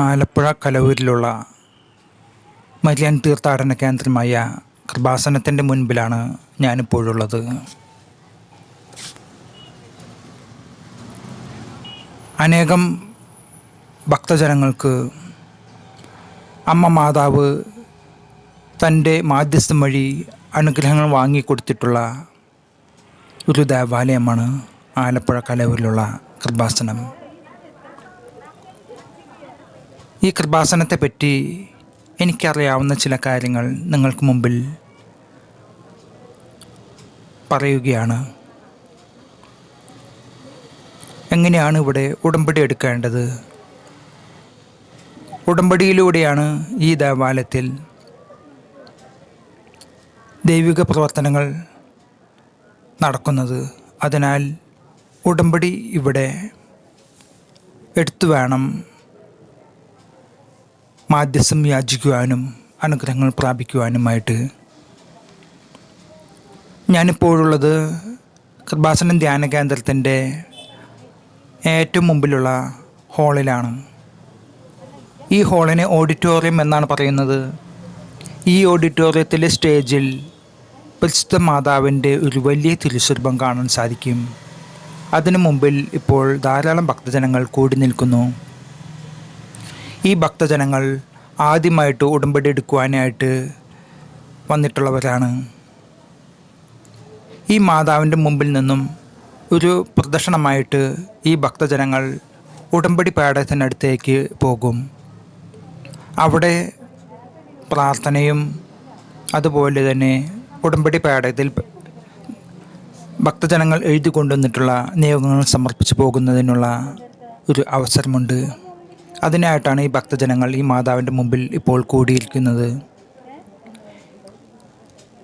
Alappuzha കലവൂരിലുള്ള Marian തീർത്ഥാടന കേന്ദ്രമായ കൃപാസനത്തിന്റെ മുൻപിലാണ് ഞാനിപ്പോഴുള്ളത്. അനേകം ഭക്തജനങ്ങൾക്ക് അമ്മ മാതാവ് തന്റെ മാധ്യസ്ഥം വഴി അനുഗ്രഹങ്ങൾ വാങ്ങിക്കൊടുത്തിട്ടുള്ള ഒരു ദേവാലയമാണ് ആലപ്പുഴ കലവൂരിലുള്ള കൃപാസനം. ഈ കൃപാസനത്തെപ്പറ്റി എനിക്കറിയാവുന്ന ചില കാര്യങ്ങൾ നിങ്ങൾക്ക് മുമ്പിൽ പറയുകയാണ്. എങ്ങനെയാണ് ഇവിടെ ഉടമ്പടി എടുക്കേണ്ടത്? ഉടമ്പടിയിലൂടെയാണ് ഈ ദേവാലയത്തിൽ ദൈവിക പ്രവർത്തനങ്ങൾ നടക്കുന്നത്. അതിനാൽ ഉടമ്പടി ഇവിടെ എടുത്തു വേണം. മാധ്യസ്ഥം യാചിക്കുവാനും അനുഗ്രഹങ്ങൾ പ്രാപിക്കുവാനുമായിട്ട് ഞാനിപ്പോഴുള്ളത് കൃപാസനം ധ്യാന കേന്ദ്രത്തിന്റെ ഏറ്റവും മുമ്പിലുള്ള ഹാളിലാണ്. ഈ ഹാളിനെ ഓഡിറ്റോറിയം എന്നാണ് പറയുന്നത്. ഈ ഓഡിറ്റോറിയത്തിലെ സ്റ്റേജിൽ പരിശുദ്ധ മാതാവിന്റെ ഒരു വലിയ തിരുസ്വരൂപം കാണാൻ സാധിക്കും. അതിനു മുമ്പിൽ ഇപ്പോൾ ധാരാളം ഭക്തജനങ്ങൾ കൂടി നിൽക്കുന്നു. ഈ ഭക്തജനങ്ങൾ ആദ്യമായിട്ട് ഉടമ്പടി എടുക്കുവാനായിട്ട് വന്നിട്ടുള്ളവരാണ്. ഈ മാതാവിന്റെ മുമ്പിൽ നിന്നും ഒരു പ്രദർശനമായിട്ട് ഈ ഭക്തജനങ്ങൾ ഉടമ്പടി പാടത്തിനടുത്തേക്ക് പോകും. അവിടെ പ്രാർത്ഥനയും അതുപോലെ തന്നെ ഉടമ്പടി പാടത്തിൽ ഭക്തജനങ്ങൾ എഴുതി കൊണ്ടുവന്നിട്ടുള്ള നിയോഗങ്ങൾ സമർപ്പിച്ചു പോകുന്നതിനുള്ള ഒരു അവസരമുണ്ട്. അതിനായിട്ടാണ് ഈ ഭക്തജനങ്ങൾ ഈ മാതാവിന്റെ മുമ്പിൽ ഇപ്പോൾ കൂടിയിരിക്കുന്നത്.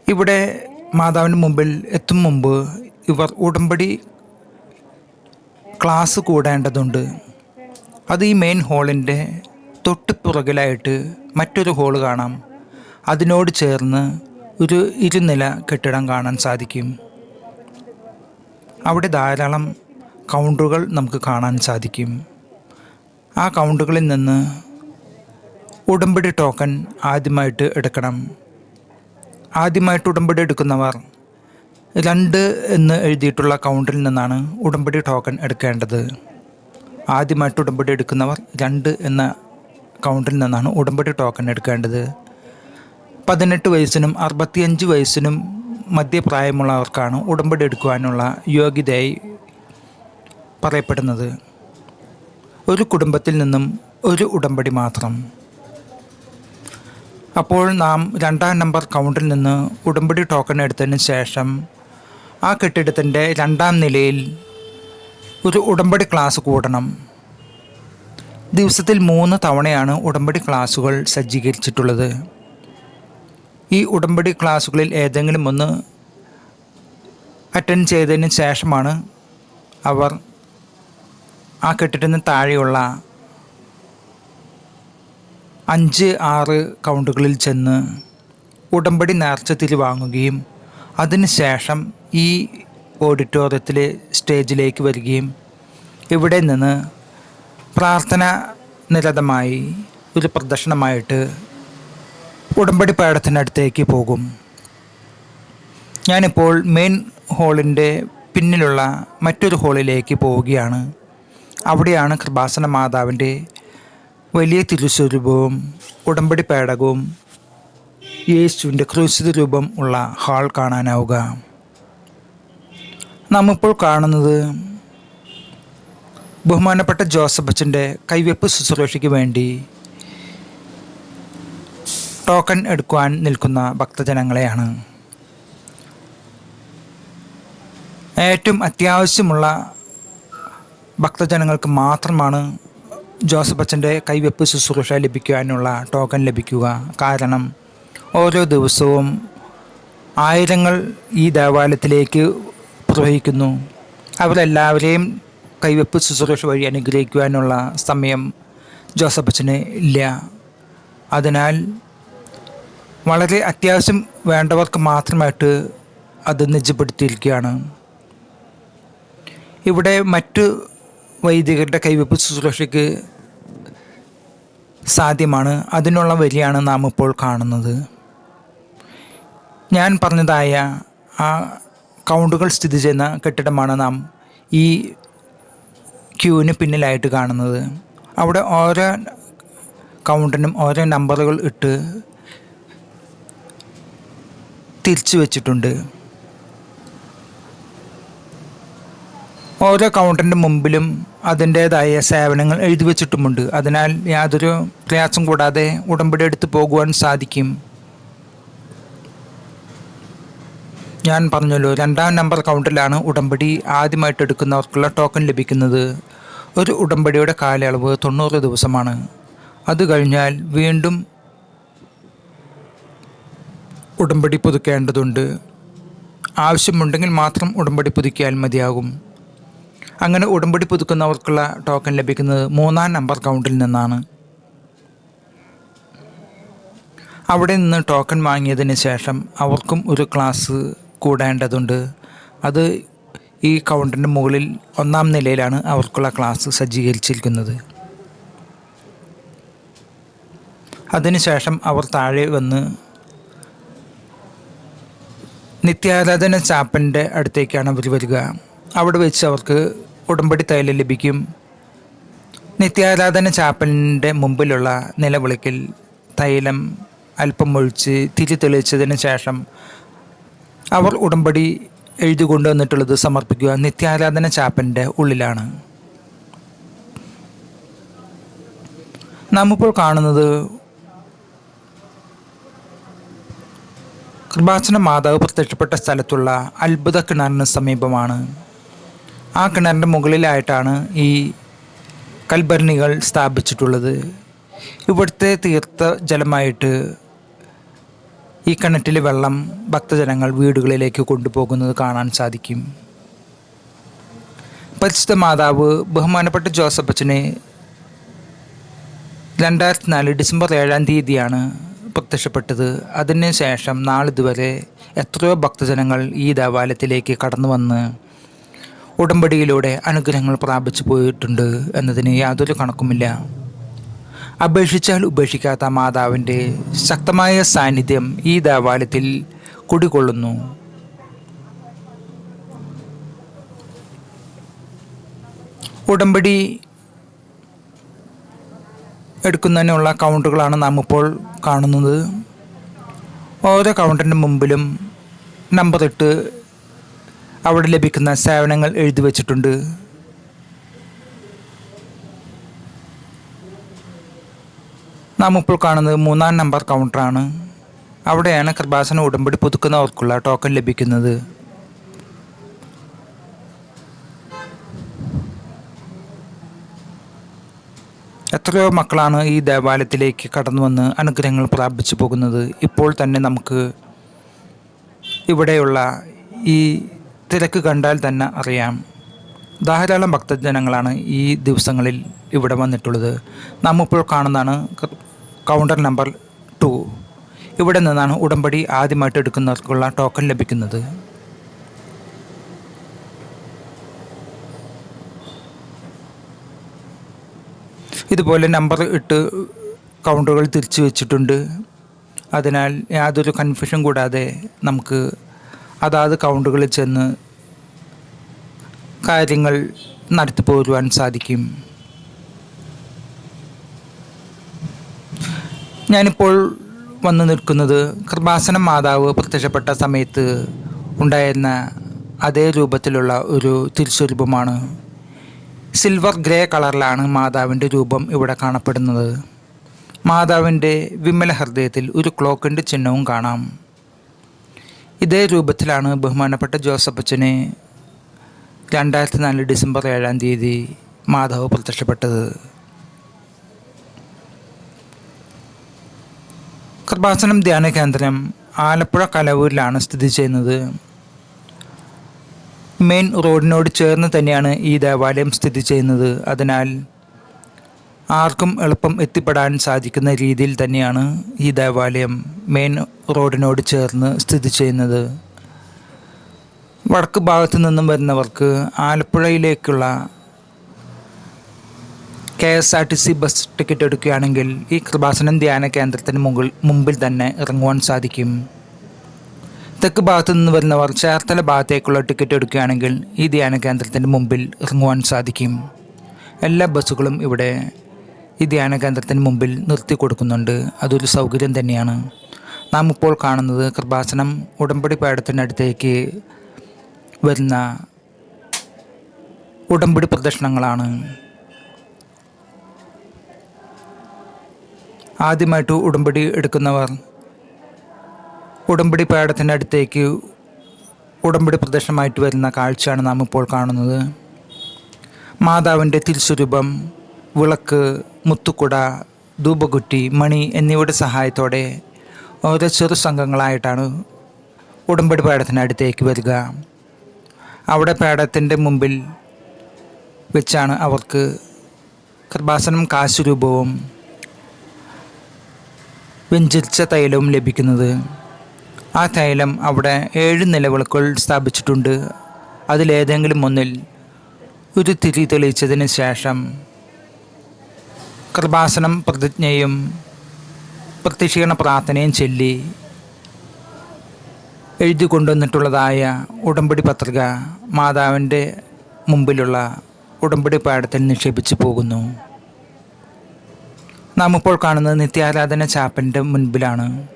ഇവിടെ മാതാവിന്റെ മുമ്പിൽ എത്തും മുമ്പ് ഇവർ ഉടമ്പടി ക്ലാസ് കൂടേണ്ടതുണ്ട്. അത് ഈ മെയിൻ ഹാളിന്റെ തൊട്ട് പുറകിലായിട്ട് മറ്റൊരു ഹോൾ കാണാം. അതിനോട് ചേർന്ന് ഒരു ഇരുനില കെട്ടിടം കാണാൻ സാധിക്കും. അവിടെ ധാരാളം കൗണ്ടറുകൾ നമുക്ക് കാണാൻ സാധിക്കും. ആ അക്കൗണ്ടുകളിൽ നിന്ന് ഉടമ്പടി ടോക്കൺ ആദ്യമായിട്ട് എടുക്കണം. ആദ്യമായിട്ട് ഉടമ്പടി എടുക്കുന്നവർ രണ്ട് എന്ന് എഴുതിയിട്ടുള്ള അക്കൗണ്ടിൽ നിന്നാണ് ഉടമ്പടി ടോക്കൺ എടുക്കേണ്ടത്. ആദ്യമായിട്ട് ഉടമ്പടി എടുക്കുന്നവർ രണ്ട് എന്ന അക്കൗണ്ടിൽ നിന്നാണ് ഉടമ്പടി ടോക്കൺ എടുക്കേണ്ടത്. പതിനെട്ട് വയസ്സിനും അറുപത്തിയഞ്ച് വയസ്സിനും മധ്യപ്രായമുള്ളവർക്കാണ് ഉടമ്പടി എടുക്കുവാനുള്ള യോഗ്യതയായി പറയപ്പെടുന്നത്. ഒരു കുടുംബത്തിൽ നിന്നും ഒരു ഉടമ്പടി മാത്രം. അപ്പോൾ നാം രണ്ടാം നമ്പർ കൗണ്ടിൽ നിന്ന് ഉടമ്പടി ടോക്കൺ എടുത്തതിന് ശേഷം ആ കെട്ടിടത്തിന്റെ രണ്ടാം നിലയിൽ ഒരു ഉടമ്പടി ക്ലാസ് കൂടണം. ദിവസത്തിൽ മൂന്ന് തവണയാണ് ഉടമ്പടി ക്ലാസ്സുകൾ സജ്ജീകരിച്ചിട്ടുള്ളത്. ഈ ഉടമ്പടി ക്ലാസ്സുകളിൽ ഏതെങ്കിലും ഒന്ന് അറ്റൻഡ് ചെയ്തതിന് ശേഷമാണ് അവർ ആ കെട്ടിടത്തിന് താഴെയുള്ള അഞ്ച് ആറ് കൗണ്ടുകളിൽ ചെന്ന് ഉടമ്പടി നേർച്ച വാങ്ങുകയും അതിനുശേഷം ഈ ഓഡിറ്റോറിയത്തിലെ സ്റ്റേജിലേക്ക് വരികയും ഇവിടെ നിന്ന് പ്രാർത്ഥന നിരതമായി ഒരു പ്രദർശനമായിട്ട് ഉടമ്പടി പാഠത്തിനടുത്തേക്ക് പോകും. ഞാനിപ്പോൾ മെയിൻ ഹാളിന്റെ പിന്നിലുള്ള മറ്റൊരു ഹാളിലേക്ക് പോവുകയാണ്. അവിടെയാണ് കൃപാസന മാതാവിന്റെ വലിയ തിരുസ്വരൂപവും ഉടമ്പടി പേടകവും യേശുവിന്റെ ക്രൂശിത രൂപം ഉള്ള ഹാൾ കാണാനാവുക. നമ്മിപ്പോൾ കാണുന്നത് ബഹുമാനപ്പെട്ട ജോസഫ് അച്ഛന്റെ കൈവെപ്പ് ശുശ്രൂഷയ്ക്ക് വേണ്ടി ടോക്കൺ എടുക്കുവാൻ നിൽക്കുന്ന ഭക്തജനങ്ങളെയാണ്. ഏറ്റവും അത്യാവശ്യമുള്ള ഭക്തജനങ്ങൾക്ക് മാത്രമാണ് ജോസഫ് അച്ഛന്റെ കൈവെപ്പ് ശുശ്രൂഷ ലഭിക്കുവാനുള്ള ടോക്കൺ ലഭിക്കുക. കാരണം ഓരോ ദിവസവും ആയിരങ്ങൾ ഈ ദേവാലയത്തിലേക്ക് പ്രവഹിക്കുന്നു. അവരെല്ലാവരെയും കൈവെപ്പ് ശുശ്രൂഷ വഴി അനുഗ്രഹിക്കുവാനുള്ള സമയം ജോസഫ് അച്ഛന് ഇല്ല. അതിനാൽ വളരെ അത്യാവശ്യം വേണ്ടവർക്ക് മാത്രമായിട്ട് അത് നിജപ്പെടുത്തിയിരിക്കുകയാണ്. ഇവിടെ മറ്റു വൈദികരുടെ കൈവെപ്പ് ശുശ്രൂഷയ്ക്ക് സാധ്യമാണ്. അതിനുള്ള വരിയാണ് നാം ഇപ്പോൾ കാണുന്നത്. ഞാൻ പറഞ്ഞതായ ആ കൗണ്ടുകൾ സ്ഥിതി ചെയ്യുന്ന കെട്ടിടമാണ് നാം ഈ ക്യൂവിന് പിന്നിലായിട്ട് കാണുന്നത്. അവിടെ ഓരോ കൗണ്ടിനും ഓരോ നമ്പറുകൾ ഇട്ട് തിരിച്ചു വച്ചിട്ടുണ്ട്. ഓരോ കൗണ്ടറിന്റെ മുമ്പിലും അതിന്റേതായ സേവനങ്ങൾ എഴുതി വച്ചിട്ടുമുണ്ട്. അതിനാൽ യാതൊരു പ്രയാസം കൂടാതെ ഉടമ്പടി എടുത്ത് പോകുവാൻ സാധിക്കും. ഞാൻ പറഞ്ഞല്ലോ രണ്ടാം നമ്പർ കൗണ്ടറിലാണ് ഉടമ്പടി ആദ്യമായിട്ട് എടുക്കുന്നവർക്കുള്ള ടോക്കൺ ലഭിക്കുന്നത്. ഒരു ഉടമ്പടിയുടെ കാലയളവ് തൊണ്ണൂറ് ദിവസമാണ്. അത് കഴിഞ്ഞാൽ വീണ്ടും ഉടമ്പടി പുതുക്കേണ്ടതുണ്ട്. ആവശ്യമുണ്ടെങ്കിൽ മാത്രം ഉടമ്പടി പുതുക്കിയാൽ മതിയാകും. അങ്ങനെ ഉടമ്പടി പുതുക്കുന്നവർക്കുള്ള ടോക്കൺ ലഭിക്കുന്നത് മൂന്നാം നമ്പർ കൗണ്ടിൽ നിന്നാണ്. അവിടെ നിന്ന് ടോക്കൺ വാങ്ങിയതിന് ശേഷം അവർക്കും ഒരു ക്ലാസ് കൂടേണ്ടതുണ്ട്. അത് ഈ കൗണ്ടറിന്റെ മുകളിൽ ഒന്നാം നിലയിലാണ് അവർക്കുള്ള ക്ലാസ് സജ്ജീകരിച്ചിരിക്കുന്നത്. അതിനുശേഷം അവർ താഴെ വന്ന് നിത്യാരാധന ചാപ്പന്റെ അടുത്തേക്കാണ് അവർ വരിക. അവിടെ വെച്ച് അവർക്ക് ഉടമ്പടി തൈലം ലഭിക്കും. നിത്യാരാധന ചാപ്പലിന്റെ മുമ്പിലുള്ള നിലവിളക്കിൽ തൈലം അല്പം ഒഴിച്ച് തിരി തെളിയിച്ചതിന് ശേഷം അവർ ഉടമ്പടി എഴുതി കൊണ്ടുവന്നിട്ടുള്ളത് സമർപ്പിക്കുക നിത്യാരാധന ചാപ്പലിന്റെ ഉള്ളിലാണ്. നാം ഇപ്പോൾ കാണുന്നത് കൃപാസന മാതാവ് പ്രത്യക്ഷപ്പെട്ട സ്ഥലത്തുള്ള അത്ഭുത കിണറിന് സമീപമാണ്. ആ കിണറിന്റെ മുകളിലായിട്ടാണ് ഈ കൽഭരണികൾ സ്ഥാപിച്ചിട്ടുള്ളത്. ഇവിടുത്തെ തീർത്ഥ ജലമായിട്ട് ഈ കിണറ്റിലെ വെള്ളം ഭക്തജനങ്ങൾ വീടുകളിലേക്ക് കൊണ്ടുപോകുന്നത് കാണാൻ സാധിക്കും. പരിശുദ്ധ മാതാവ് ബഹുമാനപ്പെട്ട ജോസഫ് അച്ഛനെ രണ്ടായിരത്തി നാല് ഡിസംബർ ഏഴാം തീയതിയാണ് പ്രത്യക്ഷപ്പെട്ടത്. അതിനുശേഷം നാളിതുവരെ എത്രയോ ഭക്തജനങ്ങൾ ഈ ദേവാലയത്തിലേക്ക് കടന്നു വന്ന് ഉടമ്പടിയിലൂടെ അനുഗ്രഹങ്ങൾ പ്രാപിച്ചു പോയിട്ടുണ്ട് എന്നതിന് യാതൊരു കണക്കുമില്ല. അപേക്ഷിച്ചാൽ ഉപേക്ഷിക്കാത്ത മാതാവിന്റെ ശക്തമായ സാന്നിധ്യം ഈ ദേവാലയത്തിൽ കുടികൊള്ളുന്നു. ഉടമ്പടി എടുക്കുന്നതിനുള്ള കൗണ്ടറുകളാണ് നാം ഇപ്പോൾ കാണുന്നത്. ഓരോ കൗണ്ടറിന്റെ മുമ്പിലും നമ്പർ ഇട്ട് അവിടെ ലഭിക്കുന്ന സേവനങ്ങൾ എഴുതി വച്ചിട്ടുണ്ട്. നാം ഇപ്പോൾ കാണുന്നത് മൂന്നാം നമ്പർ കൗണ്ടറാണ്. അവിടെയാണ് കൃപാസന ഉടമ്പടി പുതുക്കുന്നവർക്കുള്ള ടോക്കൺ ലഭിക്കുന്നത്. എത്രയോ മക്കളാണ് ഈ ദേവാലയത്തിലേക്ക് കടന്നു വന്ന് അനുഗ്രഹങ്ങൾ പ്രാപിച്ചു പോകുന്നത്. ഇപ്പോൾ തന്നെ നമുക്ക് ഇവിടെയുള്ള ഈ തിരക്ക് കണ്ടാൽ തന്നെ അറിയാം. ധാരാളം ഭക്തജനങ്ങളാണ് ഈ ദിവസങ്ങളിൽ ഇവിടെ വന്നിട്ടുള്ളത്. നാം ഇപ്പോൾ കാണുന്നതാണ് കൗണ്ടർ നമ്പർ ടു ഇവിടെ നിന്നാണ് ഉടമ്പടി ആദ്യമായിട്ട് എടുക്കുന്നവർക്കുള്ള ടോക്കൺ ലഭിക്കുന്നത്. ഇതുപോലെ നമ്പർ ഇട്ട് കൗണ്ടറുകൾ തിരിച്ചു വെച്ചിട്ടുണ്ട്. അതിനാൽ യാതൊരു കൺഫ്യൂഷൻ കൂടാതെ നമുക്ക് അതാത് കൗണ്ടറുകളിൽ ചെന്ന് കാര്യങ്ങൾ നടത്തി പോരുവാൻ സാധിക്കും. ഞാനിപ്പോൾ വന്നു നിൽക്കുന്നത് കൃപാസന മാതാവ് പ്രത്യക്ഷപ്പെട്ട സമയത്ത് ഉണ്ടായിരുന്ന അതേ രൂപത്തിലുള്ള ഒരു തിരിച്ചുരൂപമാണ്. സിൽവർ ഗ്രേ കളറിലാണ് മാതാവിന്റെ രൂപം ഇവിടെ കാണപ്പെടുന്നത്. മാതാവിന്റെ വിമല ഹൃദയത്തിൽ ഒരു ക്ലോക്കിന്റെ ചിഹ്നവും കാണാം. ഇതേ രൂപത്തിലാണ് ബഹുമാനപ്പെട്ട ജോസഫ് അച്ഛനെ രണ്ടായിരത്തി നാല് ഡിസംബർ ഏഴാം തീയതി മാധവ് പ്രത്യക്ഷപ്പെട്ടത്. കൃപാസനം ധ്യാന കേന്ദ്രം ആലപ്പുഴ കലവൂരിലാണ് സ്ഥിതി ചെയ്യുന്നത്. മെയിൻ റോഡിനോട് ചേർന്ന് തന്നെയാണ് ഈ ദേവാലയം സ്ഥിതി ചെയ്യുന്നത്. അതിനാൽ ആർക്കും എളുപ്പം എത്തിപ്പെടാൻ സാധിക്കുന്ന രീതിയിൽ തന്നെയാണ് ഈ ദേവാലയം മെയിൻ റോഡിനോട് ചേർന്ന് സ്ഥിതി ചെയ്യുന്നത്. വടക്ക് ഭാഗത്തു നിന്നും വരുന്നവർക്ക് ആലപ്പുഴയിലേക്കുള്ള K S R T C bus ticket എടുക്കുകയാണെങ്കിൽ ഈ കൃപാസനം ധ്യാന കേന്ദ്രത്തിന് മുകൾ മുമ്പിൽ തന്നെ ഇറങ്ങുവാൻ സാധിക്കും. തെക്ക് ഭാഗത്തു നിന്ന് വരുന്നവർ ചേർത്തല ഭാഗത്തേക്കുള്ള ടിക്കറ്റ് എടുക്കുകയാണെങ്കിൽ ഈ ധ്യാന കേന്ദ്രത്തിന്റെ മുമ്പിൽ ഇറങ്ങുവാൻ സാധിക്കും. എല്ലാ ബസ്സുകളും ഇവിടെ ഈ ധ്യാന കേന്ദ്രത്തിന് മുമ്പിൽ നിർത്തി കൊടുക്കുന്നുണ്ട്. അതൊരു സൗകര്യം തന്നെയാണ്. നാം ഇപ്പോൾ കാണുന്നത് കൃപാസനം ഉടമ്പടി പാടത്തിനടുത്തേക്ക് വരുന്ന ഉടമ്പടി പ്രദർശനങ്ങളാണ്. ആദ്യമായിട്ട് ഉടമ്പടി എടുക്കുന്നവർ ഉടമ്പടി പാടത്തിന്റെ അടുത്തേക്ക് ഉടമ്പടി പ്രദർശനമായിട്ട് വരുന്ന കാഴ്ചയാണ് നാം ഇപ്പോൾ കാണുന്നത്. മാതാവിന്റെ തിരുസ്വരൂപം വിളക്ക് മുത്തുക്കുട ധൂപകുറ്റി മണി എന്നിവയുടെ സഹായത്തോടെ ഓരോ ചെറു സംഘങ്ങളായിട്ടാണ് ഉടമ്പടി അടുത്തേക്ക് വരിക. അവിടെ പേടത്തിന്റെ മുമ്പിൽ വെച്ചാണ് അവർക്ക് കൃപാസനം കാശുരൂപവും വെഞ്ചരിച്ച തൈലവും ലഭിക്കുന്നത്. ആ തൈലം അവിടെ ഏഴ് നിലവിളക്കുകൾ സ്ഥാപിച്ചിട്ടുണ്ട്. അതിലേതെങ്കിലും ഒന്നിൽ ഒരു തിരി തെളിയിച്ചതിന് ശേഷം കൃപാസനം പ്രതിജ്ഞയും പ്രത്യക്ഷീകരണ പ്രാർത്ഥനയും ചൊല്ലി എഴുതി കൊണ്ടുവന്നിട്ടുള്ളതായ ഉടമ്പടി പത്രിക മാതാവിന്റെ മുമ്പിലുള്ള ഉടമ്പടി പാഠത്തിൽ നിക്ഷേപിച്ചു പോകുന്നു. നാം ഇപ്പോൾ കാണുന്നത് നിത്യാരാധന ചാപ്പന്റെ മുൻപിലാണ്.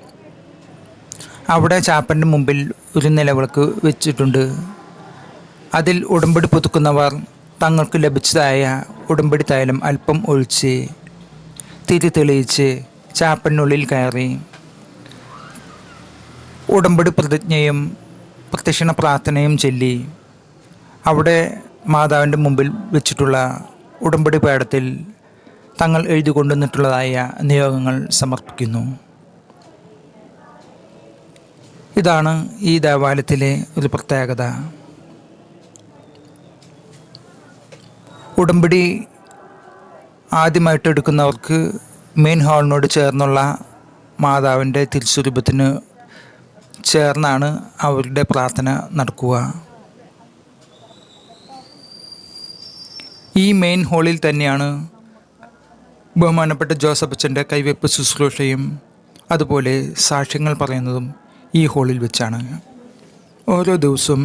അവിടെ ചാപ്പന്റെ മുമ്പിൽ ഒരു നിലവിളക്ക് വെച്ചിട്ടുണ്ട്. അതിൽ ഉടമ്പടി പുതുക്കുന്നവർ തങ്ങൾക്ക് ലഭിച്ചതായ ഉടമ്പടി തൈലം അല്പം ഒഴിച്ച് തിരി തെളിയിച്ച് ചാപ്പനുള്ളിൽ കയറി ഉടമ്പടി പ്രതിജ്ഞയും പ്രത്യക്ഷണ പ്രാർത്ഥനയും ചൊല്ലി അവിടെ മാതാവിന്റെ മുമ്പിൽ വെച്ചിട്ടുള്ള ഉടമ്പടി പേടത്തിൽ തങ്ങൾ എഴുതി കൊണ്ടുവന്നിട്ടുള്ളതായ നിയോഗങ്ങൾ സമർപ്പിക്കുന്നു. ഇതാണ് ഈ ദേവാലയത്തിലെ ഒരു പ്രത്യേകത. ഉടമ്പടി ആദ്യമായിട്ട് എടുക്കുന്നവർക്ക് മെയിൻ ഹാളിനോട് ചേർന്നുള്ള മാതാവിന്റെ തിരുസ്വരൂപത്തിന് ചേർന്നാണ് അവരുടെ പ്രാർത്ഥന നടക്കുക. ഈ മെയിൻ ഹാളിൽ തന്നെയാണ് ബഹുമാനപ്പെട്ട ജോസഫ് അച്ഛന്റെ കൈവയ്പ് ശുശ്രൂഷയും അതുപോലെ സാക്ഷ്യങ്ങൾ പറയുന്നതും ഈ ഹാളിൽ വെച്ചാണ്. ഓരോ ദിവസവും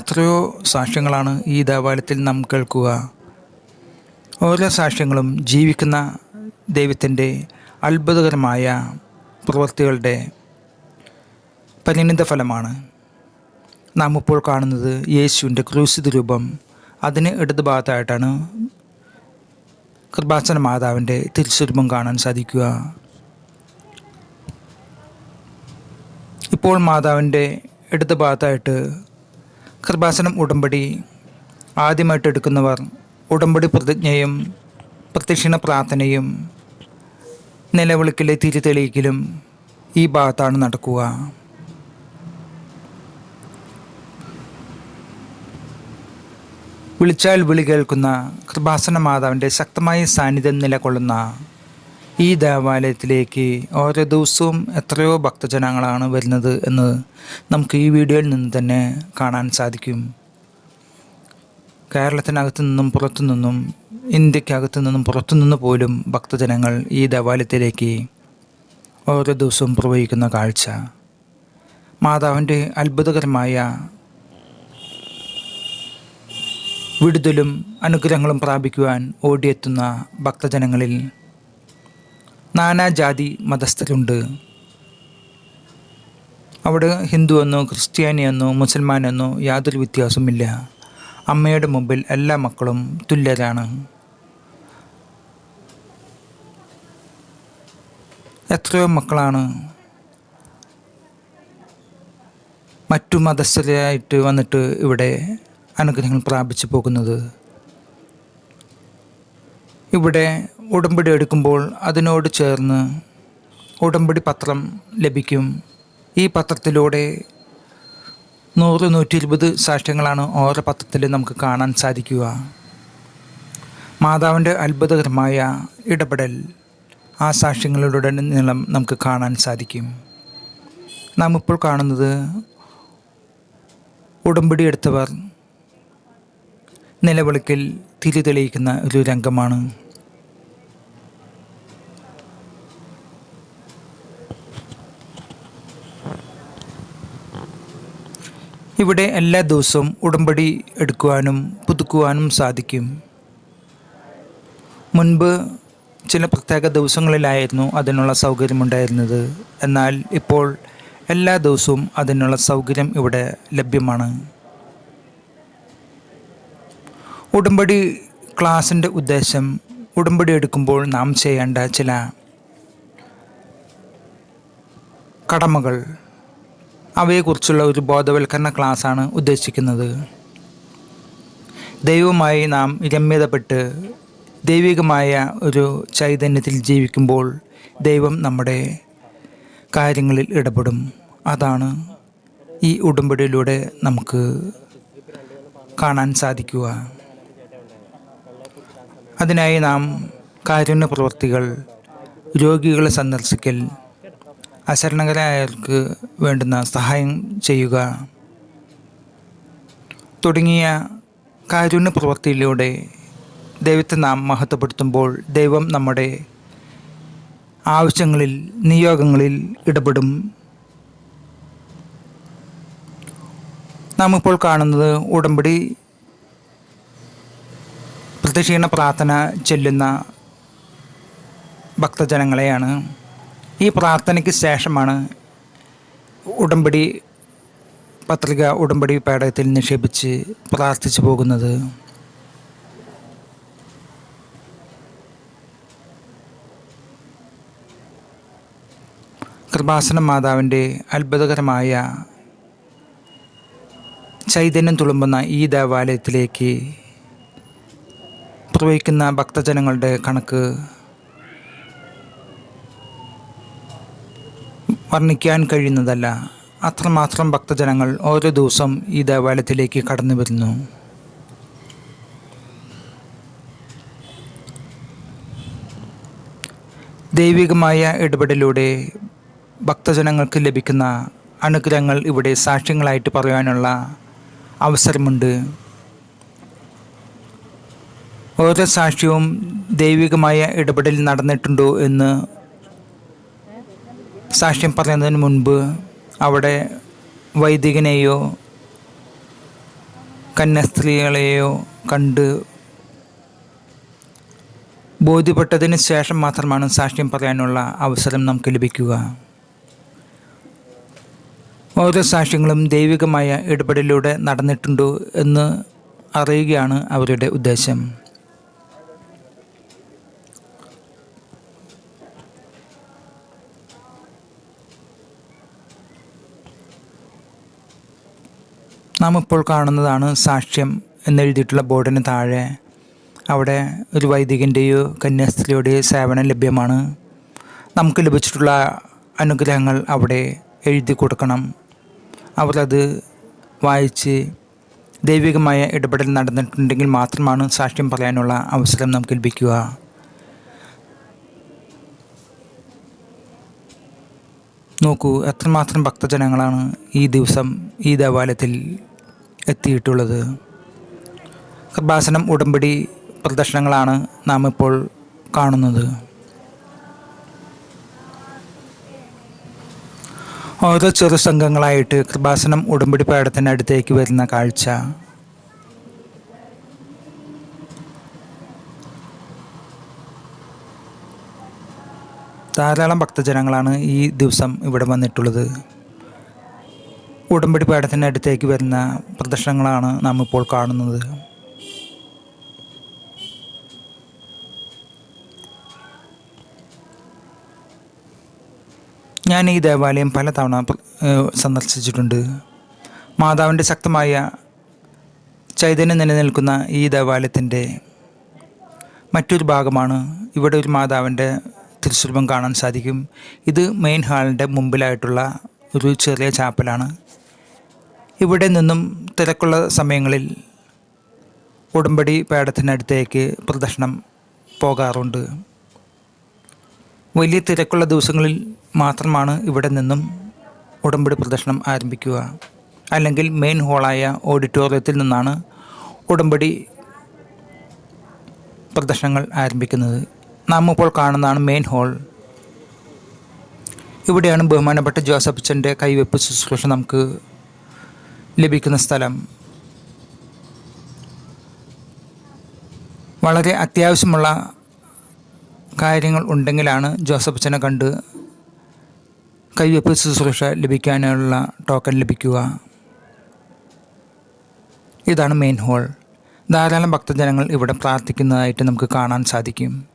എത്രയോ സാക്ഷ്യങ്ങളാണ് ഈ ദേവാലയത്തിൽ നാം കേൾക്കുക. ഓരോ സാക്ഷ്യങ്ങളും ജീവിക്കുന്ന ദൈവത്തിന്റെ അത്ഭുതകരമായ പ്രവൃത്തികളുടെ പരിണിത ഫലമാണ് നാം ഇപ്പോൾ കാണുന്നത് യേശുവിന്റെ ക്രൂശിത രൂപം. അതിന് ഇടത് ഭാഗത്തായിട്ടാണ് കൃപാസന മാതാവിന്റെ തിരിച്ചുരൂപം കാണാൻ സാധിക്കുക. ഇപ്പോൾ മാതാവിന്റെ ഇടത് ഭാഗത്തായിട്ട് കൃപാസനം ഉടമ്പടി ആദ്യമായിട്ട് എടുക്കുന്നവർ ഉടമ്പടി പ്രതിജ്ഞയും പ്രത്യക്ഷിണ പ്രാർത്ഥനയും നിലവിളിക്കലെ തിരിതെളിയിക്കലും ഈ ഭാഗത്താണ് നടക്കുക. വിളിച്ചാൽ വിളി കേൾക്കുന്ന കൃപാസന മാതാവിന്റെ ശക്തമായ സാന്നിധ്യം നിലകൊള്ളുന്ന ഈ ദേവാലയത്തിലേക്ക് ഓരോ ദിവസവും എത്രയോ ഭക്തജനങ്ങളാണ് വരുന്നത് എന്ന് നമുക്ക് ഈ വീഡിയോയിൽ നിന്ന് തന്നെ കാണാൻ സാധിക്കും. കേരളത്തിനകത്തു നിന്നും പുറത്തു നിന്നും ഇന്ത്യക്കകത്തു നിന്നും പുറത്തു നിന്ന് പോലും ഭക്തജനങ്ങൾ ഈ ദേവാലയത്തിലേക്ക് ഓരോ ദിവസവും പ്രവഹിക്കുന്ന കാഴ്ച. മാതാവിന്റെ അത്ഭുതകരമായ വിടുതലും അനുഗ്രഹങ്ങളും പ്രാപിക്കുവാൻ ഓടിയെത്തുന്ന ഭക്തജനങ്ങളിൽ നാനാജാതി മതസ്ഥരുണ്ട്. അവിടെ ഹിന്ദു എന്നോ ക്രിസ്ത്യാനി എന്നോ മുസൽമാൻ എന്നോ യാതൊരു വ്യത്യാസവുമില്ല. അമ്മയുടെ മുമ്പിൽ എല്ലാ മക്കളും തുല്യരാണ്. എത്രയോ മക്കളാണ്. മറ്റു മതസ്ഥരായിട്ട് വന്നിട്ട് ഇവിടെ അനുഗ്രഹങ്ങൾ പ്രാപിച്ചു പോകുന്നത്. ഇവിടെ ഉടമ്പടി എടുക്കുമ്പോൾ അതിനോട് ചേർന്ന് ഉടമ്പടി പത്രം ലഭിക്കും. ഈ പത്രത്തിലൂടെ നൂറ് നൂറ്റി ഇരുപത് സാക്ഷ്യങ്ങളാണ് ഓരോ പത്രത്തിൽ നമുക്ക് കാണാൻ സാധിക്കുക. മാതാവിന്റെ അത്ഭുതകരമായ ഇടപെടൽ ആ സാക്ഷ്യങ്ങളുടെ നീളം നമുക്ക് കാണാൻ സാധിക്കും. നാം ഇപ്പോൾ കാണുന്നത് ഉടമ്പടി എടുത്തവർ നിലവിളിക്കൽ തിരിതെളിയിക്കുന്ന ഒരു രംഗമാണ്. ഇവിടെ എല്ലാ ദിവസവും ഉടമ്പടി എടുക്കുവാനും പുതുക്കുവാനും സാധിക്കും. മുൻപ് ചില പ്രത്യേക ദിവസങ്ങളിലായിരുന്നു അതിനുള്ള സൗകര്യമുണ്ടായിരുന്നത്. എന്നാൽ ഇപ്പോൾ എല്ലാ ദിവസവും അതിനുള്ള സൗകര്യം ഇവിടെ ലഭ്യമാണ്. ഉടമ്പടി ക്ലാസിന്റെ ഉദ്ദേശം ഉടമ്പടി എടുക്കുമ്പോൾ നാം ചെയ്യേണ്ട ചില കടമകൾ. അവയെക്കുറിച്ചുള്ള ഒരു ബോധവൽക്കരണ ക്ലാസ്സാണ് ഉദ്ദേശിക്കുന്നത്. ദൈവമായി നാം രമ്യതപ്പെട്ട് ദൈവികമായ ഒരു ചൈതന്യത്തിൽ ജീവിക്കുമ്പോൾ ദൈവം നമ്മുടെ കാര്യങ്ങളിൽ ഇടപെടും. അതാണ് ഈ ഉടമ്പടിയിലൂടെ നമുക്ക് കാണാൻ സാധിക്കുക. അതിനായി നാം കാരുണ്യ പ്രവൃത്തികൾ രോഗികളെ സന്ദർശിക്കൽ അശരണകരായവർക്ക് വേണ്ടുന്ന സഹായം ചെയ്യുക. തുടങ്ങിയ കാരുണ്യ പ്രവൃത്തിയിലൂടെ ദൈവത്തെ നാം മഹത്വപ്പെടുത്തുമ്പോൾ ദൈവം നമ്മുടെ ആവശ്യങ്ങളിൽ നിയോഗങ്ങളിൽ ഇടപെടും. നാം ഇപ്പോൾ കാണുന്നത് ഉടമ്പടി പ്രദക്ഷിണ പ്രാർത്ഥന ചെല്ലുന്ന ഭക്തജനങ്ങളെയാണ്. ഈ പ്രാർത്ഥനയ്ക്ക് ശേഷമാണ് ഉടമ്പടി പത്രിക ഉടമ്പടി പേടകത്തിൽ നിക്ഷേപിച്ച് പ്രാർത്ഥിച്ചു പോകുന്നത്. കൃപാസന മാതാവിന്റെ അത്ഭുതകരമായ ചൈതന്യം തുളുമ്പുന്ന ഈ ദേവാലയത്തിലേക്ക് പ്രവഹിക്കുന്ന ഭക്തജനങ്ങളുടെ കണക്ക് വർണിക്കാൻ കഴിയുന്നതല്ല. അത്രമാത്രം ഭക്തജനങ്ങൾ ഓരോ ദിവസം ഈ ദേവാലയത്തിലേക്ക് കടന്നു വരുന്നു. ദൈവികമായ ഇടപെടലിലൂടെ ഭക്തജനങ്ങൾക്ക് ലഭിക്കുന്ന അനുഗ്രഹങ്ങൾ ഇവിടെ സാക്ഷ്യങ്ങളായിട്ട് പറയാനുള്ള അവസരമുണ്ട്. ഓരോ സാക്ഷ്യവും ദൈവികമായ ഇടപെടൽ നടന്നിട്ടുണ്ടോ എന്ന് സാക്ഷ്യം പറയുന്നതിന് മുൻപ് അവിടെ വൈദികനെയോ കന്യാസ്ത്രീകളെയോ കണ്ട് ബോധ്യപ്പെട്ടതിന് ശേഷം മാത്രമാണ് സാക്ഷ്യം പറയാനുള്ള അവസരം നമുക്ക് ലഭിക്കുക. ഓരോ സാക്ഷ്യങ്ങളും ദൈവികമായ ഇടപെടലിലൂടെ നടന്നിട്ടുണ്ടോ എന്ന് അറിയുകയാണ് അവരുടെ ഉദ്ദേശം. നാം ഇപ്പോൾ കാണുന്നതാണ് സാക്ഷ്യം എന്നെഴുതിയിട്ടുള്ള ബോർഡിന് താഴെ. അവിടെ ഒരു വൈദികന്റെയോ കന്യാസ്ത്രീയുടെയോ സേവനം ലഭ്യമാണ്. നമുക്ക് ലഭിച്ചിട്ടുള്ള അനുഗ്രഹങ്ങൾ അവിടെ എഴുതി കൊടുക്കണം. അവരത് വായിച്ച് ദൈവികമായ ഇടപെടൽ നടന്നിട്ടുണ്ടെങ്കിൽ മാത്രമാണ് സാക്ഷ്യം പറയാനുള്ള അവസരം നമുക്ക് ലഭിക്കുക. നോക്കൂ എത്രമാത്രം ഭക്തജനങ്ങളാണ് ഈ ദിവസം ഈ ദേവാലയത്തിൽ എത്തിയിട്ടുള്ളത്. കൃപാസനം ഉടമ്പടി പ്രദർശനങ്ങളാണ് നാം ഇപ്പോൾ കാണുന്നത്. ഓരോ ചെറു സംഘങ്ങളായിട്ട് കൃപാസനം ഉടമ്പടി പാടത്തിന്റെ അടുത്തേക്ക് വരുന്ന കാഴ്ച. ധാരാളം ഭക്തജനങ്ങളാണ് ഈ ദിവസം ഇവിടെ വന്നിട്ടുള്ളത്. ഉടമ്പടി അടുത്തേക്ക് വരുന്ന പ്രദർശനങ്ങളാണ് നാം ഇപ്പോൾ കാണുന്നത്. ഞാൻ ഈ ദേവാലയം പലതവണ തവണ സന്ദർശിച്ചിട്ടുണ്ട്. മാതാവിന്റെ ശക്തമായ ചൈതന്യം നിലനിൽക്കുന്ന ഈ ദേവാലയത്തിന്റെ മറ്റൊരു ഭാഗമാണ് ഇവിടെ ഒരു മാതാവിന്റെ തിരുസ്വരൂപം കാണാൻ സാധിക്കും. ഇത് മെയിൻ ഹാളിന്റെ മുമ്പിലായിട്ടുള്ള ഒരു ചെറിയ ചാപ്പലാണ്. ഇവിടെ നിന്നും തിരക്കുള്ള സമയങ്ങളിൽ ഉടമ്പടി പേടത്തിനടുത്തേക്ക് പ്രദർശനം പോകാറുണ്ട്. വലിയ തിരക്കുള്ള ദിവസങ്ങളിൽ മാത്രമാണ് ഇവിടെ നിന്നും ഉടമ്പടി പ്രദർശനം ആരംഭിക്കുക. അല്ലെങ്കിൽ മെയിൻ ഹാളായ ഓഡിറ്റോറിയത്തിൽ നിന്നാണ് ഉടമ്പടി പ്രദർശനങ്ങൾ ആരംഭിക്കുന്നത്. നാം ഇപ്പോൾ കാണുന്നതാണ് മെയിൻ ഹാൾ ഇവിടെയാണ് ബഹുമാനപ്പെട്ട ജോസഫ് അച്ഛന്റെ കൈവെപ്പ് ശുശ്രൂഷ നമുക്ക് ലഭിക്കുന്ന സ്ഥലം. വളരെ അത്യാവശ്യമുള്ള കാര്യങ്ങൾ ഉണ്ടെങ്കിലാണ് ജോസഫ് അച്ഛനെ കണ്ട് കൈവയ്പ് ശുശ്രൂഷ ലഭിക്കാനുള്ള ടോക്കൺ ലഭിക്കുക. ഇതാണ് മെയിൻ ഹോൾ ധാരാളം ഭക്തജനങ്ങൾ ഇവിടെ പ്രാർത്ഥിക്കുന്നതായിട്ട് നമുക്ക് കാണാൻ സാധിക്കും.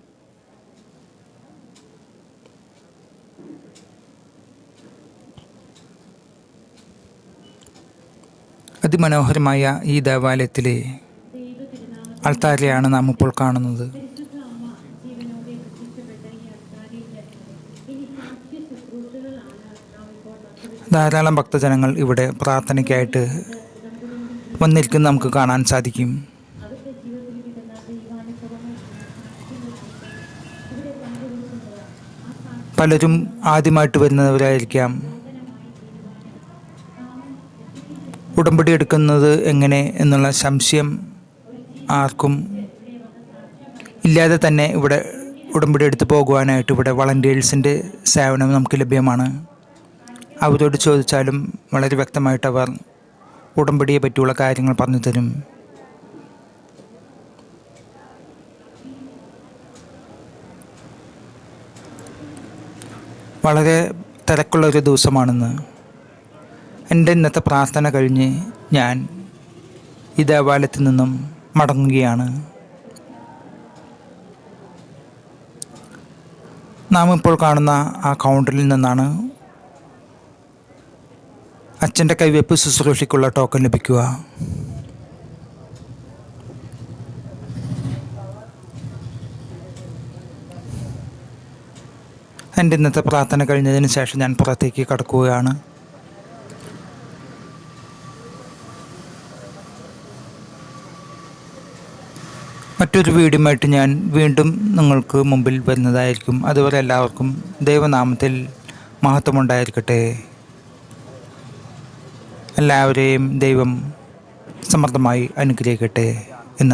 അതിമനോഹരമായ ഈ ദേവാലയത്തിലെ അൾത്താരയാണ് നാം ഇപ്പോൾ കാണുന്നത്. ധാരാളം ഭക്തജനങ്ങൾ ഇവിടെ പ്രാർത്ഥനയ്ക്കായിട്ട് വന്നിരിക്കുന്നു. നമുക്ക് കാണാൻ സാധിക്കും. പലരും ആദ്യമായിട്ട് വരുന്നവരായിരിക്കാം. ഉടമ്പടി എടുക്കുന്നത് എങ്ങനെ എന്നുള്ള സംശയം ആർക്കും ഇല്ലാതെ തന്നെ ഇവിടെ ഉടമ്പടി എടുത്ത് പോകുവാനായിട്ട് ഇവിടെ വളണ്ടിയേഴ്സിന്റെ സേവനം നമുക്ക് ലഭ്യമാണ്. അവരോട് ചോദിച്ചാലും വളരെ വ്യക്തമായിട്ട് അവർ ഉടമ്പടിയെ പറ്റിയുള്ള കാര്യങ്ങൾ പറഞ്ഞു തരും. വളരെ തിരക്കുള്ള ഒരു ദിവസമാണെന്ന്. എന്റെ ഇന്നത്തെ പ്രാർത്ഥന കഴിഞ്ഞ് ഞാൻ ഈ ദേവാലയത്തിൽ നിന്നും മടങ്ങുകയാണ്. നാം ഇപ്പോൾ കാണുന്ന ആ കൗണ്ടറിൽ നിന്നാണ് അച്ഛന്റെ കൈവയ്പ് ശുശ്രൂഷയ്ക്കുള്ള ടോക്കൺ ലഭിക്കുക. എന്റെ ഇന്നത്തെ പ്രാർത്ഥന കഴിഞ്ഞതിന് ശേഷം ഞാൻ പുറത്തേക്ക് കടക്കുകയാണ്. മറ്റൊരു വീഡിയോമായിട്ട് ഞാൻ വീണ്ടും നിങ്ങൾക്ക് മുമ്പിൽ വരുന്നതായിരിക്കും. അതുവരെ എല്ലാവർക്കും ദൈവനാമത്തിൽ മഹത്വമുണ്ടായിരിക്കട്ടെ. എല്ലാവരെയും ദൈവം സമർത്ഥമായി അനുഗ്രഹിക്കട്ടെ എന്ന്